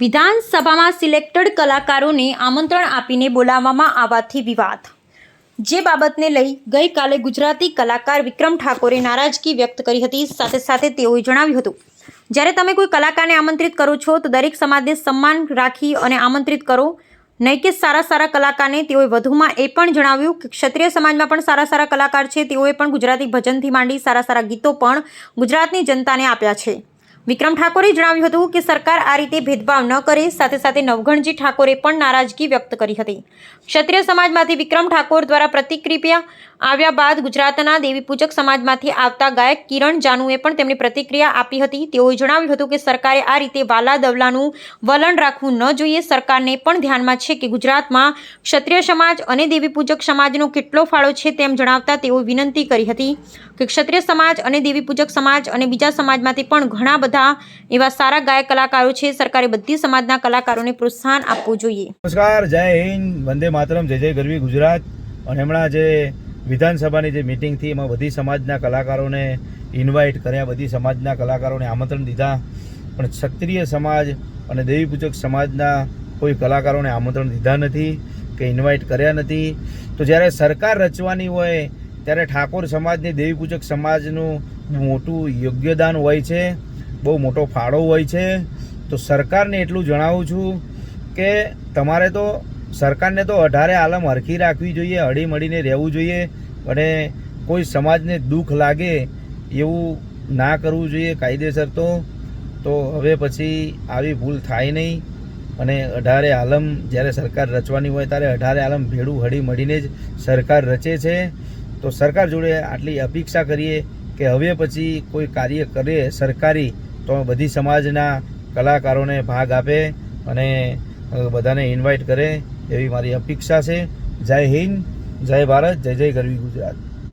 વિધાનસભામાં સિલેક્ટેડ કલાકારોને આમંત્રણ આપીને બોલાવવામાં આવવાથી વિવાદ. જે બાબતને લઈ ગઈકાલે ગુજરાતી કલાકાર વિક્રમ ઠાકોરે નારાજગી વ્યક્ત કરી હતી. સાથે સાથે તેઓએ જણાવ્યું હતું, જ્યારે તમે કોઈ કલાકારને આમંત્રિત કરો છો, તો દરેક સમાજને સન્માન રાખી અને આમંત્રિત કરો. નહીં કે સારા સારા કલાકારને. તેઓએ વધુમાં એ પણ જણાવ્યું કે, ક્ષત્રિય સમાજમાં પણ સારા સારા કલાકાર છે. તેઓએ પણ ગુજરાતી ભજનથી માંડી સારા સારા ગીતો પણ ગુજરાતની જનતાને આપ્યા છે. વિક્રમ ઠાકોરે જણાવ્યું હતું કે સરકાર આ રીતે ભેદભાવ ન કરે, સાથે સાથે નવઘણજી ઠાકોરે પણ નારાજગી વ્યક્ત કરી હતી. ક્ષત્રિય સમાજમાંથી વિક્રમ ઠાકોર દ્વારા પ્રતિક્રિયા આવ્યા બાદ ગુજરાતના દેવી પૂજક સમાજમાંથી આવતા ગાયક કિરણ જાનુએ પણ તેમની પ્રતિક્રિયા આપી હતી. તેઓએ જણાવ્યું હતું કે સરકારે આ રીતે વાલા દવલાનું વલણ રાખવું ન જોઈએ. સરકારને પણ ધ્યાનમાં છે કે ગુજરાતમાં ક્ષત્રિય સમાજ અને દેવી પૂજક સમાજનો કેટલો ફાળો છે તેમ જણાવતા તેઓએ વિનંતી કરી હતી કે ક્ષત્રિય સમાજ અને દેવી પૂજક સમાજ અને બીજા સમાજમાંથી પણ ઘણા બધા એવા સારા ગાયક કલાકારો છે. સરકારે બધી સમાજના કલાકારોને પ્રોત્સાહન આપવું જોઈએ. નમસ્કાર, જય હિન્દ, વંદે માતરમ, જય જય ગરવી ગુજરાત. અને હમણાં જે વિધાનસભાની જે મિટિંગ થઈ એમાં બધી સમાજના કલાકારોને ઇન્વાઇટ કર્યા, બધી સમાજના કલાકારોને આમંત્રણ દીધા. પણ ક્ષત્રિય સમાજ અને દેવી પૂજક સમાજના કોઈ કલાકારોને આમંત્રણ દીધા નથી કે ઇન્વાઇટ કર્યા નથી. તો જ્યારે સરકાર રચવાની હોય, ત્યારે ઠાકોર સમાજની દેવીપૂજક સમાજનું મોટું યોગ્યદાન હોય છે. બહુ મોટો ફાળો હોય છે. તો સરકારને એટલું જણાવું છું કે તમારે તો સરકારને તો અઢારે આલમ હરખી રાખવી જોઈએ હળી મળીને રહેવું જોઈએ અને કોઈ સમાજને દુઃખ લાગે એવું ના કરવું જોઈએ કાયદેસર તો. તો હવે પછી આવી ભૂલ થાય નહીં અને અઢારે આલમ જ્યારે સરકાર રચવાની હોય ત્યારે અઢારે આલમ ભેડું હળી મળીને જ સરકાર રચે છે. તો સરકાર જોડે આટલી અપેક્ષા કરીએ કે હવે પછી કોઈ કાર્ય કરે સરકારી તો બધી સમાજના કલાકારોને ભાગ આપે અને બધાને ઇન્વાઇટ કરે એવી મારી અપેક્ષા છે. જય હિન્દ, જય ભારત, જય જય ગરવી ગુજરાત.